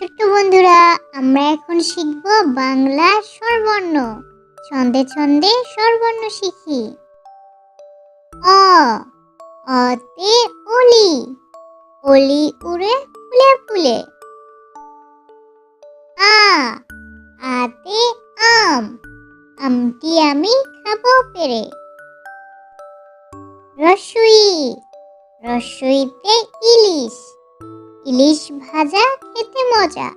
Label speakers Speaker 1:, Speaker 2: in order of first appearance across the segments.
Speaker 1: ছোট্ট বন্ধুরা, আমরা এখন শিখব বাংলা স্বরবর্ণ। ছন্দে ছন্দে স্বরবর্ণ শিখি। অ, অতে অলি। অলি উড়ে ফুলে ফুলে। আ, আতে আম। আমটি আমি খাব পেরে। রসুই, রসুইতে ইলিশ। ইলিশ ভাজা খেতে মজা।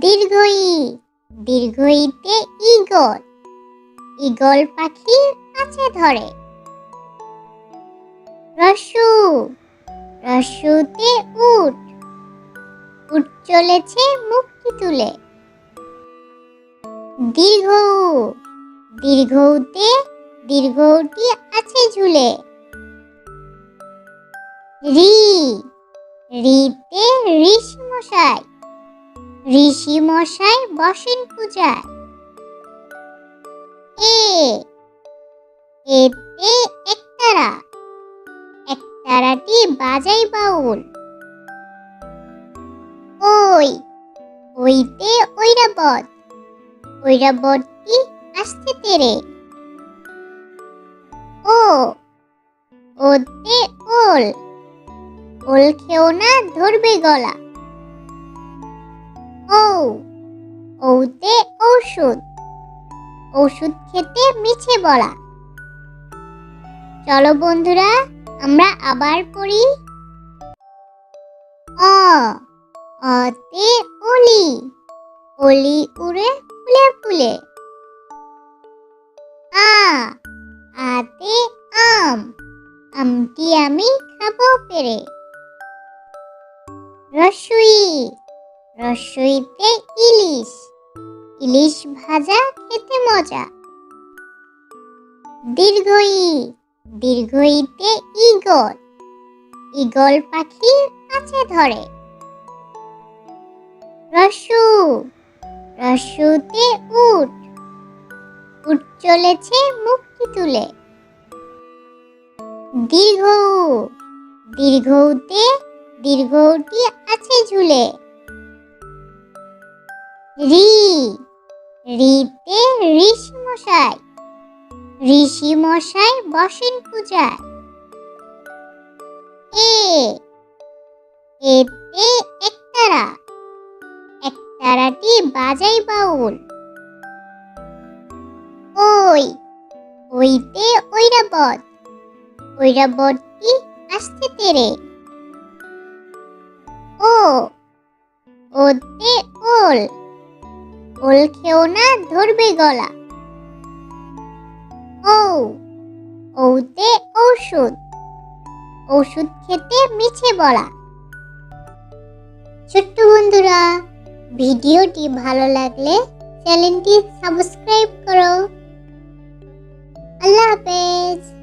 Speaker 1: দীর্ঘই, দীর্ঘইতে ইগল ইগল পাখি কাছে ধরে। রসু, রসুতে উট। উট চলেছে মুক্তি তুলে। দীর্ঘ দীর্ঘতে, দীর্ঘটি আছে ঝুলে। রি রিতে ঋষি মশাই ঋষি মশাই বসেন পূজায়। এ, এতে একতারা। একতারাটি বাজাই বাউল। ওই, ওইতে ঐরাবত। ঐরাবতটি আসতে তেরে। ও, ওতে ওল। ওল খেও না, ধরবে গলা। ও ওতে ঔষধ। ওষুধ খেতে মিছে বলা। চলো বন্ধুরা, আমরা আবার পড়ি। অ, অতে অলি। অলি উড়ে ফুলে ফুলে। আ, আতে আম। আমটি আমি খাব পেরে। রসুই, রসুইতে ইলিশ। ইলিশ ভাজা খেতে মজা। দীর্ঘই, দীর্ঘইতে ইগল ইগল পাখি কাছে ধরে। রসু, রসুতে উট। উট চলেছে মুক্তি তুলে। দীর্ঘ দীর্ঘতে দীর্ঘটি আছে ঝুলে। রি, রিতে ঋষি মশাই ঋষি মশাই বসেন পূজায়। এ, এতে একতারা। একতারাটি বাজাই বাউল। ওই, ওইতে ঐরাবত। ঐরাবতটি আসতে তেরে। ও। ওতে ওল। ওল খেও না, ধরবে গলা। ও ওতে ঔষধ। ওষুধ খেতে মিছে বলা। ছোট্ট বন্ধুরা, ভিডিওটি ভালো লাগলে চ্যানেলটি সাবস্ক্রাইব করো। আল্লাহ হাফেজ।